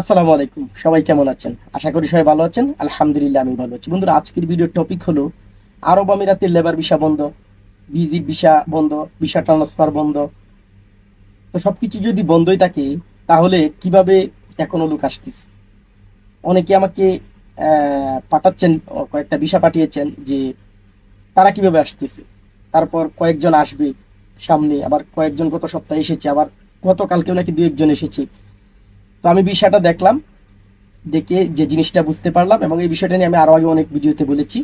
আসসালামু আলাইকুম। সবাই কেমন আছেন? আশা করি সবাই ভালো আছেন। আলহামদুলিল্লাহ, আমি ভালো আছি। বন্ধুরা, আজকের ভিডিওর টপিক হলো আরব আমিরাতের লেবার ভিসা বন্ধ ভিজিট ভিসা বন্ধ ভিসা ট্রান্সফার বন্ধ। তো সবকিছু যদি বন্ধই থাকে, তাহলে কীভাবে এখনও লোক আসতিস অনেকে আমাকে পাঠাচ্ছেন কয়েকটা ভিসা পাঠিয়েছেন যে তারা কীভাবে আসতেছে? তারপর কয়েকজন আসবে সামনে, আবার কয়েকজন গত সপ্তাহে এসেছে, আবার গতকালকেও নাকি দু একজন এসেছে। তো আমি বিষয়টা দেখলাম, দেখে যে জিনিসটা বুঝতে পারলাম এবং এই বিষয়টা নিয়ে আমি আরও আগে অনেক ভিডিওতে বলেছি।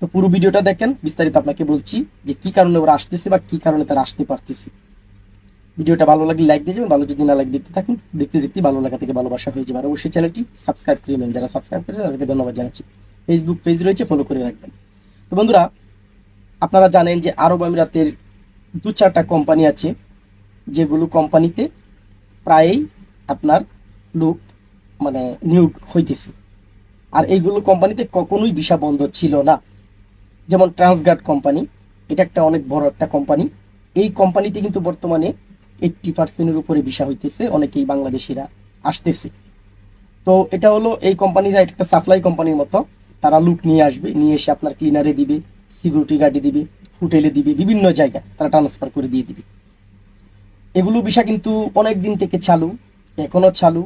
তো পুরো ভিডিওটা দেখেন, বিস্তারিত আপনাকে বলছি যে কি কারণে ওরা আসতেছে বা কি কারণে তারা আসতে পারতেছে। ভিডিওটা ভালো লাগলে লাইক দিয়ে যাবেন, ভালো যদি না লাইক দেখতে থাকুন, দেখতে দেখতে ভালো লাগা থেকে ভালোবাসা হয়ে যাবে। আর অবশ্যই চ্যানেলটি সাবস্ক্রাইব করে নেবেন। যারা সাবস্ক্রাইব করেছে তাদেরকে ধন্যবাদ জানাচ্ছি। ফেসবুক পেজ রয়েছে ফলো করে রাখবেন। তো বন্ধুরা, আপনারা জানেন যে আরব আমিরাতের দু চারটা কোম্পানি আছে, যেগুলো কোম্পানিতে প্রায়ই আপনার লোক মানে নিয়োগ হইতেছে। আর এইগুলো কোম্পানিতে কখনোই ভিসা বন্ধ ছিল না। যেমন ট্রান্সগার্ড কোম্পানি এটা একটা অনেক বড় একটা কোম্পানি এই কোম্পানিতে কিন্তু বর্তমানে এইট্টি পার্সেন্টের উপরে ভিসা হইতেছে, অনেকেই বাংলাদেশিরা আসতেছে। তো এটা হলো এই কোম্পানিরা একটা সাপ্লাই কোম্পানির মতো। তারা লুক নিয়ে আসবে, নিয়ে এসে আপনার ক্লিনারে দিবে সিকিউরিটি গার্ডে দিবে হোটেলে দিবে, বিভিন্ন জায়গায় তারা ট্রান্সফার করে দিয়ে দিবে। এগুলো বিষয় কিন্তু অনেক দিন থেকে চালু এখনও চালু।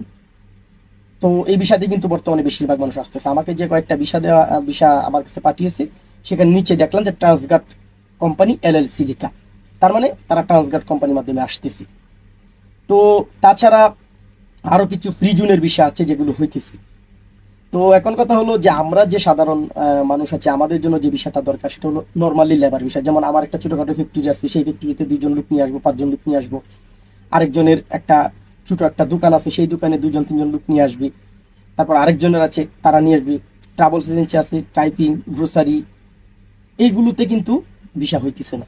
তো এই বিষয়তে কিন্তু বর্তমানে বেশিরভাগ মানুষ আসতেছে। আমাকে যে কয়েকটা বিষা দেওয়া বিষা আমার কাছে পাঠিয়েছে, সেখানে নিচে দেখলাম যে ট্রান্সগার্ড কোম্পানি এলএলসি লেখা। তার মানে তারা ট্রান্সগার্ড কোম্পানির মাধ্যমে আসতেছে। তো তাছাড়া আরও কিছু ফ্রি জোনের বিষয় আছে যেগুলো হইতেছে। তো এখন কথা হলো যে আমরা যে সাধারণ মানুষ আছে, আমাদের জন্য যে বিষয়টা দরকার সেটা হলো নর্মালি লেবার বিষয় যেমন আমার একটা ছোটোখাটো ফ্যাক্টরি আছে, সেই ফ্যাক্টরিতে দুইজন লোক নিয়ে আসব, পাঁচজন লোক নিয়ে আসব। আরেকজনের একটা ছোট একটা দোকান আছে, সেই দোকানে দুজন, তিনজন লোক নিয়ে আসবি। তারপর আরেকজনের আছে, তারা নিয়ে আসবি। ট্রাভেলস এজেন্সি আছে টাইপিং গ্রোসারি এইগুলোতে কিন্তু ভিসা হইতেছে না।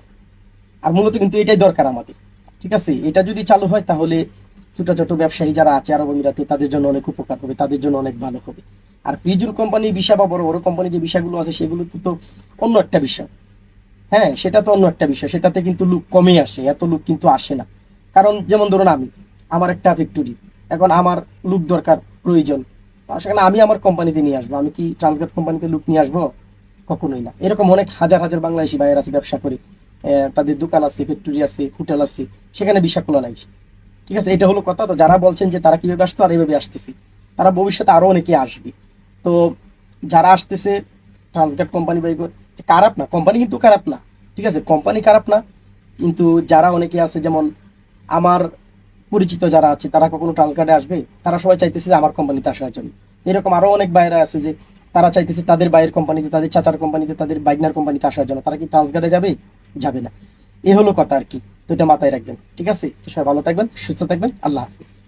আর মূলত কিন্তু এটাই দরকার আমাদের। ঠিক আছে? এটা যদি চালু হয়, তাহলে ছোট ছোট ব্যবসায়ী যারা আছে, আরব আমিরাতে, তাদের জন্য অনেক উপকার হবে, তাদের জন্য অনেক ভালো হবে। আর ফ্রিজুল কোম্পানির বিষয় বা বড় বড় কোম্পানির যে বিষয়গুলো আছে, সেগুলো তো অন্য একটা বিষয়। হ্যাঁ সেটা তো অন্য একটা বিষয়। সেটাতে কিন্তু লোক কমে আসে, এত লোক কিন্তু আসে না। কারণ, যেমন ধরুন আমি আমার একটা ফ্যাক্টরি এখন আমার লুক দরকার প্রয়োজন। সেখানে আমি আমার কোম্পানিতে নিয়ে আসব। আমি কি ট্রান্সগার্ড কোম্পানিতে লুক নিয়ে আসব? কখনোই না। এরকম অনেক হাজার হাজার বাংলাদেশি ভাইয়ের আছে ব্যবসা করে। তাদের দোকান আছে ফ্যাক্টরি আছে হোটেল আছে সেখানে বিষা খোলা নাই। ঠিক আছে এটা হলো কথা। তো যারা বলছেন যে তারা কীভাবে আসতো আর এইভাবে আসতেছি। তারা ভবিষ্যতে আরও অনেকে আসবে। তো যারা আসতেছে ট্রান্সগার্ড কোম্পানি বা এগুলো, খারাপ না। কোম্পানি কিন্তু খারাপ না। ঠিক আছে কোম্পানি খারাপ না। কিন্তু যারা অনেকে আছে যেমন আমার পরিচিত যারা আছে, তারা কখনো ট্রান্সগার্ডে আসবে? তারা সবাই চাইতেছে যে আমার কোম্পানিতে আসার জন্য। এরকম আরও অনেক বাইরে আছে যে তারা চাইতেছে তাদের বাইরের কোম্পানিতে, তাদের চাচার কোম্পানিতে, তাদের বাইকনার কোম্পানিতে আসার জন্য। তারা কি ট্রান্সগার্ডে যাবে? যাবে না। এ হলো কথা আর কি। তো এটা মাথায় রাখবেন। ঠিক আছে? সবাই ভালো থাকবেন, সুস্থ থাকবেন। আল্লাহ হাফিজ।